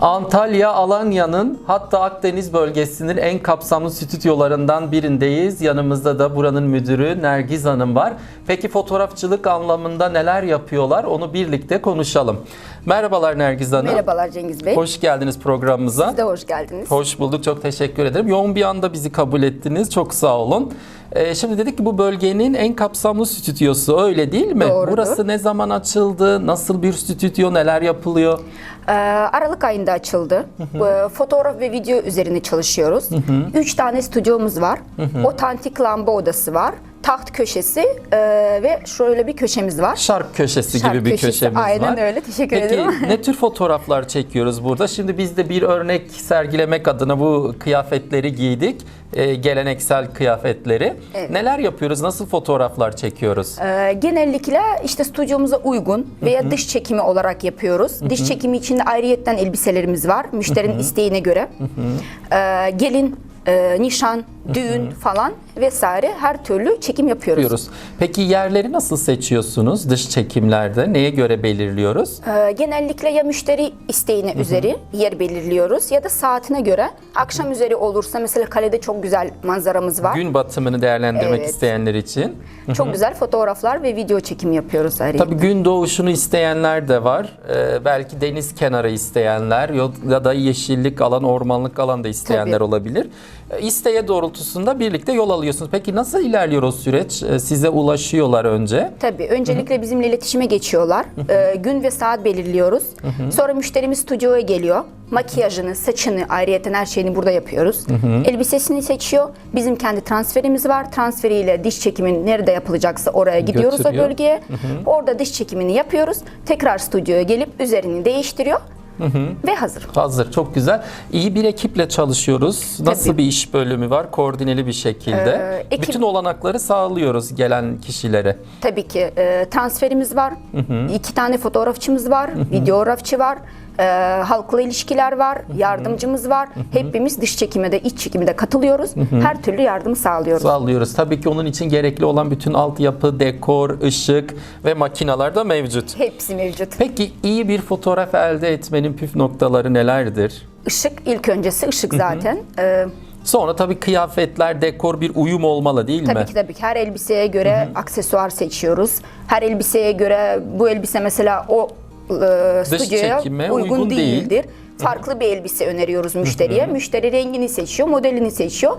Antalya, Alanya'nın hatta Akdeniz bölgesinin en kapsamlı stüdyolarından birindeyiz. Yanımızda da buranın müdürü Nergiz Hanım var. Peki fotoğrafçılık anlamında neler yapıyorlar onu birlikte konuşalım. Merhabalar Nergiz Hanım. Merhabalar Cengiz Bey. Hoş geldiniz programımıza. Siz de hoş geldiniz. Hoş bulduk. Çok teşekkür ederim. Yoğun bir anda bizi kabul ettiniz. Çok sağ olun. Ee, şimdi dedik ki bu bölgenin en kapsamlı stüdyosu öyle değil mi? Doğrudur. Burası ne zaman açıldı? Nasıl bir stüdyo? Neler yapılıyor? Ee, Aralık ayında açıldı. Ee, Fotoğraf ve video üzerine çalışıyoruz. Üç tane stüdyomuz var. Otantik lamba odası var. Taht köşesi e, ve şöyle bir köşemiz var. Şark köşesi Şark gibi bir köşesi, köşemiz var. aynen öyle. Teşekkür Peki, ederim. ne tür fotoğraflar çekiyoruz burada? Şimdi biz de bir örnek sergilemek adına bu kıyafetleri giydik. Ee, geleneksel kıyafetleri. Evet. Neler yapıyoruz? Nasıl fotoğraflar çekiyoruz? Ee, genellikle işte stüdyomuza uygun veya dış çekimi olarak yapıyoruz. Dış çekimi için de ayrıyetten elbiselerimiz var. Müşterinin isteğine göre. Ee, gelin, e, nişan, düğün falan vesaire her türlü çekim yapıyoruz. yapıyoruz. Peki yerleri nasıl seçiyorsunuz dış çekimlerde? Neye göre belirliyoruz? Ee, genellikle ya müşteri isteğine üzeri yer belirliyoruz ya da saatine göre. Akşam üzeri olursa mesela kalede çok güzel manzaramız var. Gün batımını değerlendirmek Evet. isteyenler için. Çok güzel fotoğraflar ve video çekimi yapıyoruz ayrıca. Tabii gün doğuşunu isteyenler de var. Ee, belki deniz kenarı isteyenler ya da yeşillik alan, ormanlık alan da isteyenler Tabii. olabilir. Ee, İsteğe doğrultusunda birlikte yol alıyorsunuz. Peki nasıl ilerliyor o süreç? Ee, Size ulaşıyorlar önce. Tabii öncelikle bizimle iletişime geçiyorlar. Ee, gün ve saat belirliyoruz. Sonra müşterimiz stüdyoya geliyor. Makyajını, saçını, ayrıyeten her şeyini burada yapıyoruz. Elbisesini seçiyor. Bizim kendi transferimiz var. Transferiyle diş çekimin nerede yapılacaksa oraya gidiyoruz Götürüyor. o bölgeye. Orada diş çekimini yapıyoruz. Tekrar stüdyoya gelip üzerini değiştiriyor. Ve hazır. Hazır, çok güzel. İyi bir ekiple çalışıyoruz. Nasıl Tabii. bir iş bölümü var? Koordineli bir şekilde. Ee, ekip- Bütün olanakları sağlıyoruz gelen kişilere. Tabii ki e, transferimiz var. İki tane fotoğrafçımız var. Videografçı var. E, halkla ilişkiler var. Yardımcımız var. Hepimiz dış çekime de iç çekime de katılıyoruz. Her türlü yardımı sağlıyoruz. Sağlıyoruz. Tabii ki onun için gerekli olan bütün altyapı, dekor, ışık ve makinalar da mevcut. Hepsi mevcut. Peki iyi bir fotoğraf elde etmenin püf noktaları nelerdir? Işık ilk öncesi ışık zaten. E, Sonra tabii kıyafetler, dekor bir uyum olmalı değil mi? tabii ki tabii ki her elbiseye göre aksesuar seçiyoruz. Her elbiseye göre bu elbise mesela o e, Dış stüdyoya çekime uygun, uygun değil. değildir. Farklı bir elbise öneriyoruz müşteriye. Müşteri rengini seçiyor, modelini seçiyor.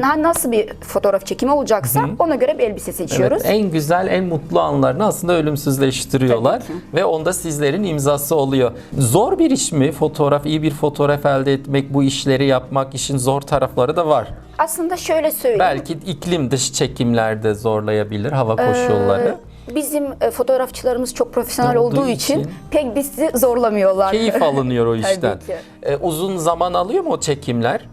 Na- Nasıl bir fotoğraf çekimi olacaksa ona göre bir elbise seçiyoruz. Evet, en güzel, en mutlu anlarını aslında ölümsüzleştiriyorlar ve onda sizlerin imzası oluyor. Zor bir iş mi fotoğraf, iyi bir fotoğraf elde etmek, bu işleri yapmak, işin zor tarafları da var. Aslında şöyle söyleyeyim. Belki iklim dış çekimlerde zorlayabilir hava koşulları. Bizim e, fotoğrafçılarımız çok profesyonel Olduğu olduğu, için, için. pek bizi zorlamıyorlar. Keyif alınıyor o Tabii işten. ki. Ee, uzun zaman alıyor mu o çekimler?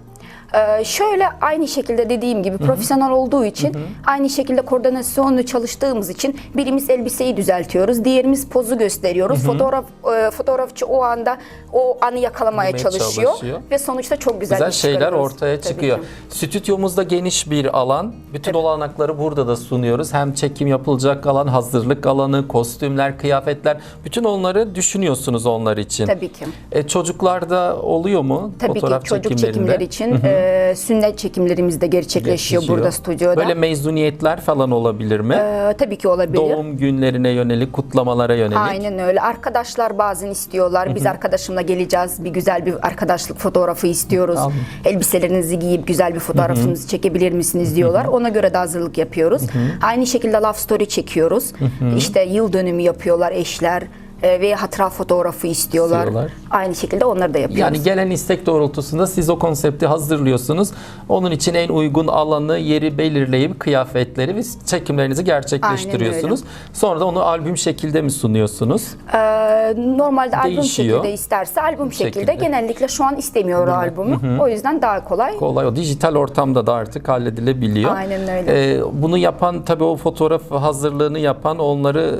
Ee, şöyle aynı şekilde dediğim gibi profesyonel olduğu için aynı şekilde koordinasyonlu çalıştığımız için birimiz elbiseyi düzeltiyoruz, diğerimiz pozu gösteriyoruz. Fotoğraf e, fotoğrafçı o anda o anı yakalamaya çalışıyor. çalışıyor. ve sonuçta çok güzel, Güzel şeyler ortaya Tabii çıkıyor. ki. Stüdyomuzda geniş bir alan. Bütün Tabii. olanakları burada da sunuyoruz. Hem çekim yapılacak alan, hazırlık alanı, kostümler, kıyafetler. Bütün onları düşünüyorsunuz onlar için. Tabii ki. E, çocuklarda oluyor mu Tabii fotoğraf ki çocuk çekimlerinde? çekimleri için e, sünnet çekimlerimiz de gerçekleşiyor, Gerçekleşiyor. burada stüdyoda. Böyle mezuniyetler falan olabilir mi? E, tabii ki olabilir. Doğum günlerine yönelik, kutlamalara yönelik. Aynen öyle. Arkadaşlar bazen istiyorlar. Biz arkadaşımla geleceğiz. Bir güzel bir arkadaşlık fotoğrafı istiyoruz. Anladım. Elbiselerinizi giyip güzel bir fotoğrafınızı çekebilir misiniz diyorlar. Ona göre de hazırlık yapıyoruz. Aynı şekilde love story çekiyoruz. İşte yıl dönümü yapıyorlar eşler e, ve hatıra fotoğrafı istiyorlar. İstiyorlar. Aynı şekilde onları da yapıyoruz. Yani gelen istek doğrultusunda siz o konsepti hazırlıyorsunuz. Onun için en uygun alanı, yeri belirleyip kıyafetleri ve çekimlerinizi gerçekleştiriyorsunuz. Sonra da onu albüm şekilde mi sunuyorsunuz? Ee, normalde albüm Değişiyor. şekilde isterse albüm şekilde. Şekilde. Genellikle şu an istemiyor albümü. O yüzden daha kolay. Kolay o dijital ortamda da artık halledilebiliyor. Aynen öyle. Ee, bunu yapan tabii o fotoğraf hazırlığını yapan onları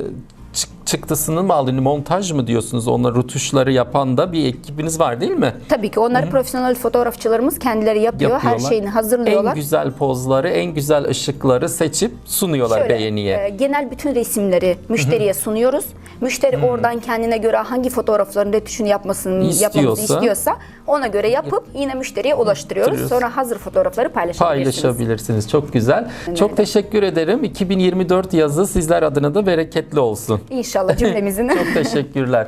çık- çıktısını mı alın, montaj mı diyorsunuz? Onlar rutuşları yapan da bir ekibiniz var değil mi? Tabii ki onları profesyonel fotoğrafçılarımız kendileri yapıyor. Her Yapıyorlar. şeyini hazırlıyorlar. En güzel pozları, en güzel ışıkları seçip sunuyorlar Şöyle, beğeniye. e, genel bütün resimleri müşteriye sunuyoruz. Müşteri oradan kendine göre hangi fotoğrafların retuşunu yapmasını İstiyorsa. yapmamızı istiyorsa ona göre yapıp yine müşteriye ulaştırıyoruz. Sonra hazır fotoğrafları paylaşabilirsiniz. Paylaşabilirsiniz. Çok güzel. Çok teşekkür ederim. 2024 yazı sizler adına da bereketli olsun. İnşallah cümlemizin. Çok teşekkürler.